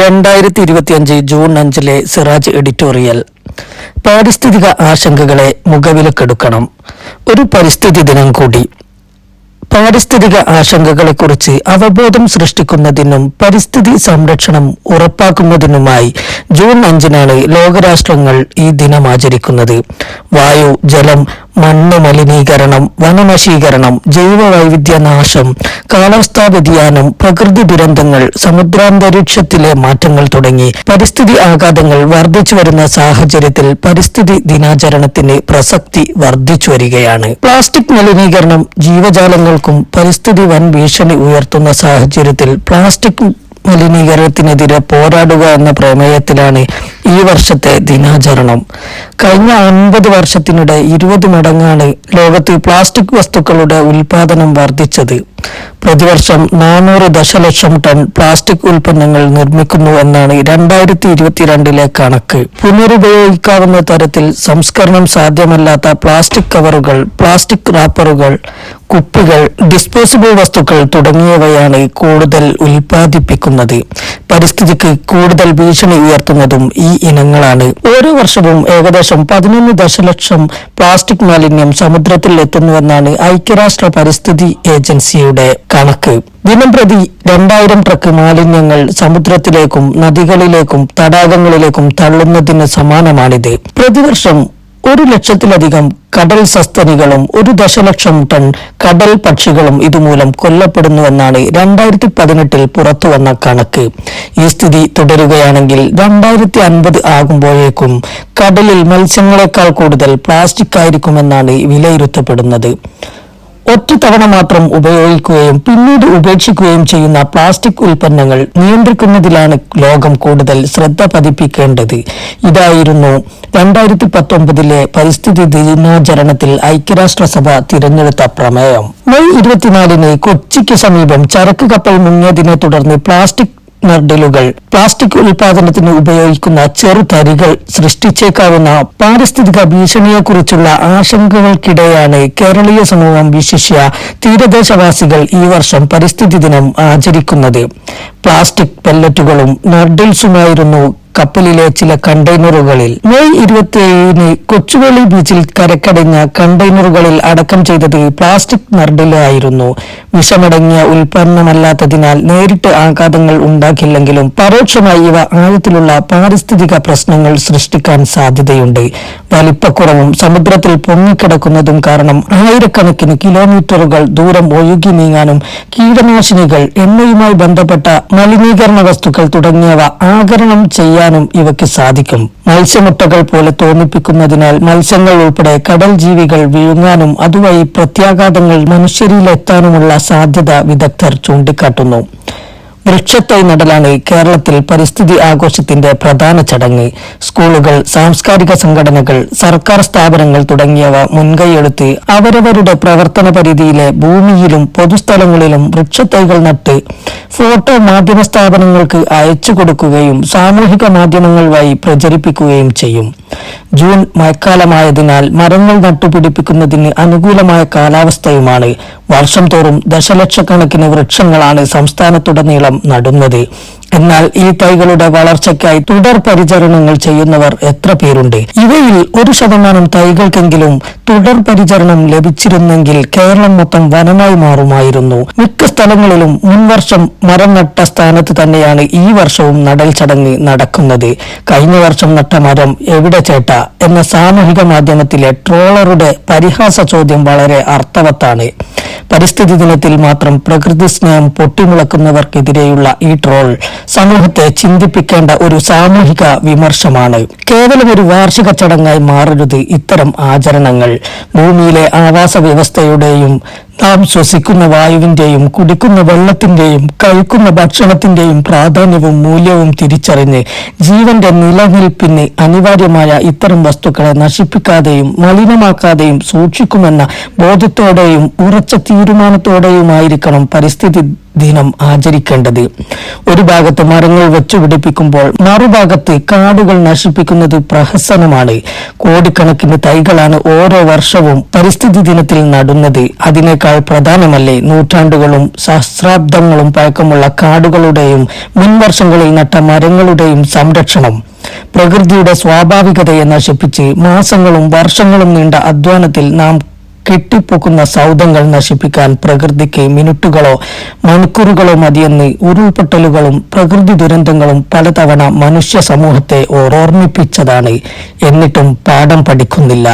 രണ്ടായിരത്തി ഇരുപത്തിയഞ്ച് ജൂൺ അഞ്ചിലെ സിറാജ് എഡിറ്റോറിയൽ. പാരിസ്ഥിതിക ആശങ്കകളെ മുഖവിലക്കെടുക്കണം. ഒരു പരിസ്ഥിതി ദിനം കൂടി. പാരിസ്ഥിതിക ആശങ്കകളെക്കുറിച്ച് അവബോധം സൃഷ്ടിക്കുന്നതിനും പരിസ്ഥിതി സംരക്ഷണം ഉറപ്പാക്കുന്നതിനുമായി ജൂൺ അഞ്ചിനാണ് ലോകരാഷ്ട്രങ്ങൾ ഈ ദിനം ആചരിക്കുന്നത്. വായു ജലം മണ്ണ് മലിനീകരണം വനനശീകരണം ജൈവവൈവിധ്യ നാശം കാലാവസ്ഥാ വ്യതിയാനം പ്രകൃതി ദുരന്തങ്ങൾ സമുദ്രാന്തരീക്ഷത്തിലെ മാറ്റങ്ങൾ തുടങ്ങി പരിസ്ഥിതി ആഘാതങ്ങൾ വർദ്ധിച്ചു വരുന്ന സാഹചര്യത്തിൽ പരിസ്ഥിതി ദിനാചരണത്തിന് പ്രസക്തി വർദ്ധിച്ചു വരികയാണ്. പ്ലാസ്റ്റിക് മലിനീകരണം ജീവജാലങ്ങൾക്കും പരിസ്ഥിതി വൻ ഭീഷണി ഉയർത്തുന്ന സാഹചര്യത്തിൽ പ്ലാസ്റ്റിക് മലിനീകരണത്തിനെതിരെ പോരാടുക എന്ന പ്രമേയത്തിലാണ് ഈ വർഷത്തെ ദിനാചരണം. കഴിഞ്ഞ അൻപത് വർഷത്തിനിടെ ഇരുപത് മടങ്ങാണ് ലോകത്ത് പ്ലാസ്റ്റിക് വസ്തുക്കളുടെ ഉൽപാദനം വർദ്ധിച്ചത്. പ്രതിവർഷം നാനൂറ് ദശലക്ഷം ടൺ പ്ലാസ്റ്റിക് ഉൽപ്പന്നങ്ങൾ നിർമ്മിക്കുന്നു എന്നാണ് രണ്ടായിരത്തി ഇരുപത്തിരണ്ടിലെ കണക്ക്. പുനരുപയോഗിക്കാവുന്ന തരത്തിൽ സംസ്കരണം സാധ്യമല്ലാത്ത പ്ലാസ്റ്റിക് കവറുകൾ പ്ലാസ്റ്റിക് റാപ്പറുകൾ കുപ്പികൾ ഡിസ്പോസിബിൾ വസ്തുക്കൾ തുടങ്ങിയവയാണ് കൂടുതൽ ഉൽപ്പാദിപ്പിക്കുന്നത്. പരിസ്ഥിതിക്ക് കൂടുതൽ ഭീഷണി ഉയർത്തുന്നതും ഈ ഇനങ്ങളാണ്. ഓരോ വർഷവും ഏകദേശം പതിനൊന്ന് ദശലക്ഷം പ്ലാസ്റ്റിക് മാലിന്യം സമുദ്രത്തിൽ എത്തുന്നുവെന്നാണ് ഐക്യരാഷ്ട്ര പരിസ്ഥിതി ഏജൻസിയുടെ കണക്ക്. ദിനം പ്രതി രണ്ടായിരം ട്രക്ക് മാലിന്യങ്ങൾ സമുദ്രത്തിലേക്കും നദികളിലേക്കും തടാകങ്ങളിലേക്കും തള്ളുന്നതിന് സമാനമാണിത്. പ്രതിവർഷം ഒരു ലക്ഷത്തിലധികം കടൽ സസ്തനികളും ഒരു ദശലക്ഷം ടൺ കടൽ പക്ഷികളും ഇതുമൂലം കൊല്ലപ്പെടുന്നുവെന്നാണ് രണ്ടായിരത്തി പതിനെട്ടിൽ പുറത്തുവന്ന കണക്ക്. ഈ സ്ഥിതി തുടരുകയാണെങ്കിൽ രണ്ടായിരത്തി അൻപത് ആകുമ്പോഴേക്കും കടലിൽ മത്സ്യങ്ങളെക്കാൾ കൂടുതൽ പ്ലാസ്റ്റിക് ആയിരിക്കുമെന്നാണ് വിലയിരുത്തപ്പെടുന്നത്. ഒറ്റത്തവണ മാത്രം ഉപയോഗിക്കുകയും പിന്നീട് ഉപേക്ഷിക്കുകയും ചെയ്യുന്ന പ്ലാസ്റ്റിക് ഉൽപ്പന്നങ്ങൾ നിയന്ത്രിക്കുന്നതിലാണ് ലോകം കൂടുതൽ ശ്രദ്ധ പതിപ്പിക്കേണ്ടത്. ഇതായിരുന്നു രണ്ടായിരത്തി പത്തൊമ്പതിലെ പരിസ്ഥിതി ദിനാചരണത്തിൽ ഐക്യരാഷ്ട്രസഭ തിരഞ്ഞെടുത്ത പ്രമേയം. മെയ് ഇരുപത്തിനാലിന് കൊച്ചിക്ക് സമീപം ചരക്ക് കപ്പൽ മുങ്ങിയതിനെ തുടർന്ന് പ്ലാസ്റ്റിക് നർഡിലുകൾ പ്ലാസ്റ്റിക് ഉൽപാദനത്തിന് ഉപയോഗിക്കുന്ന ചെറുതരികൾ സൃഷ്ടിച്ചേക്കാവുന്ന പാരിസ്ഥിതിക ഭീഷണിയെക്കുറിച്ചുള്ള ആശങ്കകൾക്കിടെയാണ് കേരളീയ സമൂഹം വിശിഷ്യ തീരദേശവാസികൾ ഈ വർഷം പരിസ്ഥിതി ദിനം ആചരിക്കുന്നത്. പ്ലാസ്റ്റിക് പെല്ലറ്റുകളും നർഡിൽസുമായിരുന്നു കപ്പലിലെ ചില കണ്ടെയ്നറുകളിൽ. മെയ് ഇരുപത്തിയേഴിന് കൊച്ചുവേളി ബീച്ചിൽ കരക്കടിഞ്ഞ കണ്ടെയ്നറുകളിൽ അടക്കം ചെയ്തത് പ്ലാസ്റ്റിക് നർഡിലായിരുന്നു. വിഷമടങ്ങിയ ഉൽപ്പന്നമല്ലാത്തതിനാൽ നേരിട്ട് ആഘാതങ്ങൾ ഉണ്ടാക്കില്ലെങ്കിലും പരോക്ഷമായി ഇവ ആഴത്തിലുള്ള പാരിസ്ഥിതിക പ്രശ്നങ്ങൾ സൃഷ്ടിക്കാൻ സാധ്യതയുണ്ട്. വലിപ്പക്കുറവും സമുദ്രത്തിൽ പൊങ്ങിക്കിടക്കുന്നതും കാരണം ആയിരക്കണക്കിന് കിലോമീറ്ററുകൾ ദൂരം ഒഴുകി നീങ്ങാനും കീടനാശിനികൾ എണ്ണയുമായി ബന്ധപ്പെട്ട മലിനീകരണ വസ്തുക്കൾ തുടങ്ങിയവ ആകരണം ചെയ്യാനും ഇവയ്ക്ക് സാധിക്കും. മത്സ്യമുട്ടകൾ പോലെ തോന്നിപ്പിക്കുന്നതിനാൽ മത്സ്യങ്ങൾ ഉൾപ്പെടെ കടൽ ജീവികൾ വിഴുങ്ങാനും അതുവഴി പ്രത്യാഘാതങ്ങൾ മനുഷ്യരിലെത്താനുമുള്ള സാധ്യത വിദഗ്ധർ ചൂണ്ടിക്കാട്ടുന്നു. വൃക്ഷത്തൈ നടലാണ് കേരളത്തിൽ പരിസ്ഥിതി ആഘോഷത്തിന്റെ പ്രധാന ചടങ്ങ്. സ്കൂളുകൾ സാംസ്കാരിക സംഘടനകൾ സർക്കാർ സ്ഥാപനങ്ങൾ തുടങ്ങിയവ മുൻകൈയെടുത്ത് അവരവരുടെ പ്രവർത്തന പരിധിയിലെ ഭൂമിയിലും പൊതുസ്ഥലങ്ങളിലും വൃക്ഷത്തൈകൾ നട്ട് ഫോട്ടോ മാധ്യമ സ്ഥാപനങ്ങൾക്ക് അയച്ചു കൊടുക്കുകയും സാമൂഹിക മാധ്യമങ്ങൾ വഴി പ്രചരിപ്പിക്കുകയും ചെയ്യും. ജൂൺ മഴക്കാലമായതിനാൽ മരങ്ങൾ നട്ടുപിടിപ്പിക്കുന്നതിന് അനുകൂലമായ കാലാവസ്ഥയുമാണ്. വർഷം തോറും ദശലക്ഷക്കണക്കിന് വൃക്ഷങ്ങളാണ് സംസ്ഥാനത്തുടനീളം നടുന്നത്. എന്നാൽ ഈ തൈകളുടെ വളർച്ചയ്ക്കായി തുടർ പരിചരണങ്ങൾ ചെയ്യുന്നവർ എത്ര പേരുണ്ട്? ഇവയിൽ ഒരു ശതമാനം തൈകൾക്കെങ്കിലും തുടർ പരിചരണം ലഭിച്ചിരുന്നെങ്കിൽ കേരളം മൊത്തം വനമായി മാറുമായിരുന്നു. മിക്ക സ്ഥലങ്ങളിലും മുൻവർഷം മരം നട്ട സ്ഥാനത്ത് തന്നെയാണ് ഈ വർഷവും നടൽ ചടങ്ങ് നടക്കുന്നത്. കഴിഞ്ഞ വർഷം നട്ട മരം എവിടെ ചേട്ട? എന്ന സാമൂഹിക മാധ്യമത്തിലെ ട്രോളറുടെ പരിഹാസ ചോദ്യം വളരെ അർത്ഥവത്താണ്. പരിസ്ഥിതി ദിനത്തിൽ മാത്രം പ്രകൃതി സ്നേഹം പൊട്ടിമുളക്കുന്നവർക്കെതിരെയുള്ള ഈ ട്രോൾ സമൂഹത്തെ ചിന്തിപ്പിക്കേണ്ട ഒരു സാമൂഹിക വിമർശമാണ്. കേവലം ഒരു വാർഷിക ചടങ്ങായി മാറരുത് ഇത്തരം ആചരണങ്ങൾ. ഭൂമിയിലെ ആവാസ വ്യവസ്ഥയുടെയും നാം ശ്വസിക്കുന്ന വായുവിന്റെയും കുടിക്കുന്ന വെള്ളത്തിന്റെയും കഴിക്കുന്ന ഭക്ഷണത്തിന്റെയും പ്രാധാന്യവും മൂല്യവും തിരിച്ചറിഞ്ഞ് ജീവന്റെ നിലനിൽപ്പിന് അനിവാര്യമായ ഇത്തരം വസ്തുക്കളെ നശിപ്പിക്കാതെയും മലിനമാക്കാതെയും സൂക്ഷിക്കുമെന്ന ബോധത്തോടെയും ഉറച്ച തീരുമാനത്തോടെയുമായിരിക്കണം പരിസ്ഥിതി ദിനം ആചരിക്കേണ്ടത്. ഒരു ഭാഗത്ത് മരങ്ങൾ വെച്ചുപിടിപ്പിക്കുമ്പോൾ മറുഭാഗത്ത് കാടുകൾ നശിപ്പിക്കുന്നത് പ്രഹസനമാണ്. കോടിക്കണക്കിന് തൈകളാണ് ഓരോ വർഷവും പരിസ്ഥിതി ദിനത്തിൽ നടുന്നത്. അതിനേക്കാൾ പ്രധാനമല്ലേ നൂറ്റാണ്ടുകളും സഹസ്രാബ്ദങ്ങളും പഴക്കമുള്ള കാടുകളുടെയും മുൻവർഷങ്ങളിൽ നട്ട മരങ്ങളുടെയും സംരക്ഷണം. പ്രകൃതിയുടെ സ്വാഭാവികതയെ നശിപ്പിച്ച് മാസങ്ങളും വർഷങ്ങളും നീണ്ട അധ്വാനത്തിൽ നാം കെട്ടിപ്പൊക്കുന്ന സൗദങ്ങൾ നശിപ്പിക്കാൻ പ്രകൃതിക്ക് മിനിറ്റുകളോ മണിക്കൂറുകളോ മതിയെന്ന് ഉരുൾപൊട്ടലുകളും പ്രകൃതി ദുരന്തങ്ങളും പലതവണ മനുഷ്യ സമൂഹത്തെ ഓർമ്മിപ്പിച്ചതാണ്. എന്നിട്ടും പാഠം പഠിക്കുന്നില്ല.